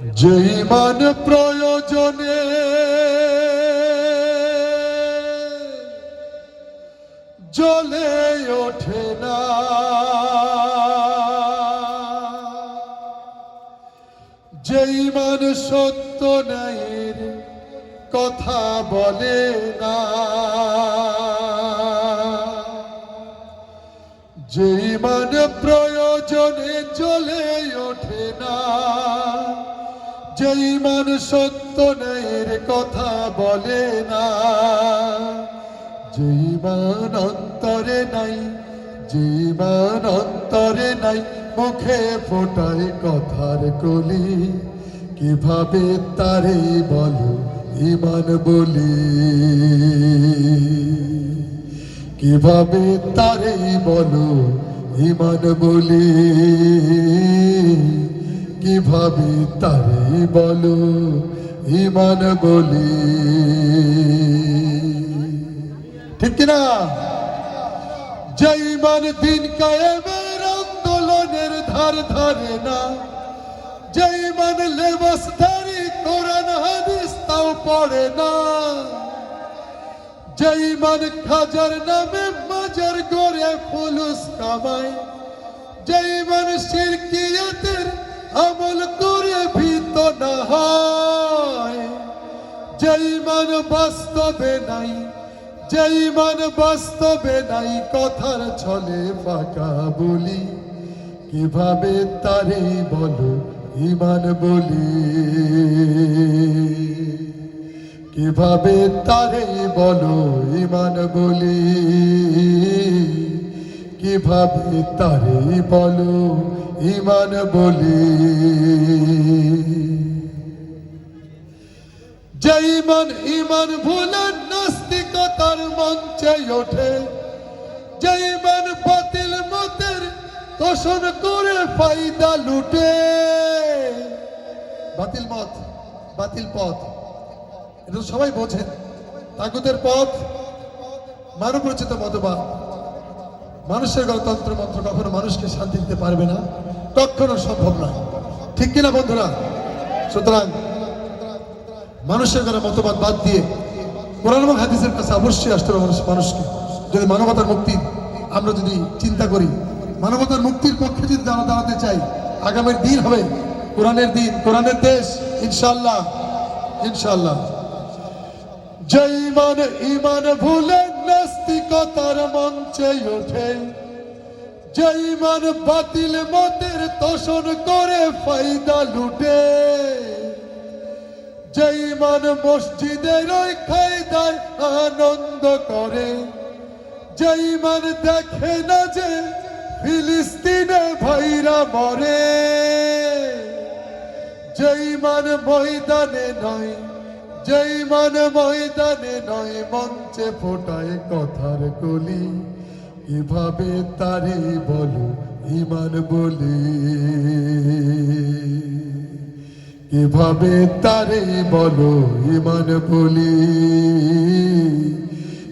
যেই মান প্রয়োজনে জ্বলে ওঠে না। যেই মান সত্য ন্যায়ের কথা বলে না। যেই মান প্রয়োজনে চলে ওঠে না। যেই মান সত্য ন্যায়ের কথা বলে না, যেই মান অন্তরে নাই, যেই মান অন্তরে নাই, মুখে ফোটায় কথার কলি। কীভাবে তারে বলো ইমান বলি? কীভাবে তারে বলো ইমান বলি? কীভাবে তারে বলো, ইমান বলি। ঠিক কিনা? যে ইমান দিন কায়েমের আন্দোলনের ধার ধারে না যে ইমান লেবাসধারী কোরআন হাদিস তাও পড়ে না, যেই মান খাজার নামে মাজার গড়ে ফুলুস কামায়, যেই মান শিরকিয়াতের আমল করে ভীত না হয় যেই মান বাস্তবে নাই, যেই মান বাস্তবে নাই, কথার ছলে ফাঁকা বলি। কীভাবে তারে বলো ইমান বলি? কীভাবে তারে বলো ইমান বলি? কীভাবে তারে বলো? ইমান বলি। যে ইমান ইমান ভুলে নাস্তিকতার মঞ্চে ওঠে যে ইমান বাতিল মতের তোষণ করে ফায়দা লুটে। বাতিল মত, বাতিল পথ, এটা সবাই বোঝেন। তাগুদের পথ মানব রচিত মতবাদ। মানুষের গণতন্ত্র মন্ত্র কখনো মানুষকে শান্তি দিতে পারবে না, কখনো সম্ভব নয়। ঠিক কিনা বন্ধুরা? সুতরাং মানুষের গণে মতবাদ বাদ দিয়ে কোরআন হাদিসের কাছে অবশ্যই আসতে হবে মানুষকে। যদি মানবতার মুক্তি আমরা যদি চিন্তা করি, মানবতার মুক্তির পক্ষে যদি দাঁড়া দাঁড়াতে চাই, আগামীর দিন হবে কোরআনের দিন, কোরআনের দেশ ইনশাল্লাহ ইনশাল্লাহ যে ইমান ইমান ভুলে নাস্তিকতার মঞ্চে ওঠে। যে ইমান বাতিল মতের তোষণ করে ফায়দা লুটে। যে ইমান মসজিদের ওই খায়দায় আনন্দ করে। যে ইমান দেখে না যে ফিলিস্তিনে ভাইরা মরে। যেই মান ময়দানে নয় যেই মান ময়দানে নয়, মঞ্চে ফোটায় কথার কলি। এভাবে তারে বলো, ইমান বলি। কীভাবে তারে বলো, ইমান বলি।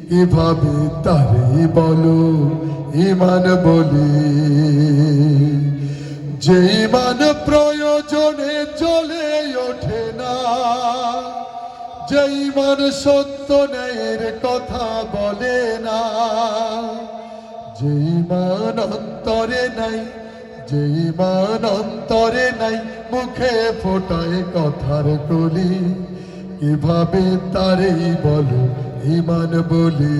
কীভাবে তারে বলো, ইমান বলি। যে ইমান প্রয়োজনে ইমান সত্য ন্যায়ের কথা বলে না। যে ইমান অন্তরে নাই যে ইমান অন্তরে নাই, মুখে ফোটায় কথার কলি। কীভাবে তারে বলো ইমান বলি?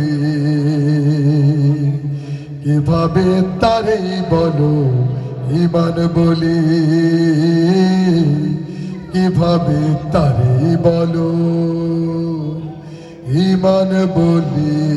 কীভাবে তারে বলো ইমান বলি? কীভাবে তারে বলো? ইমান বলি।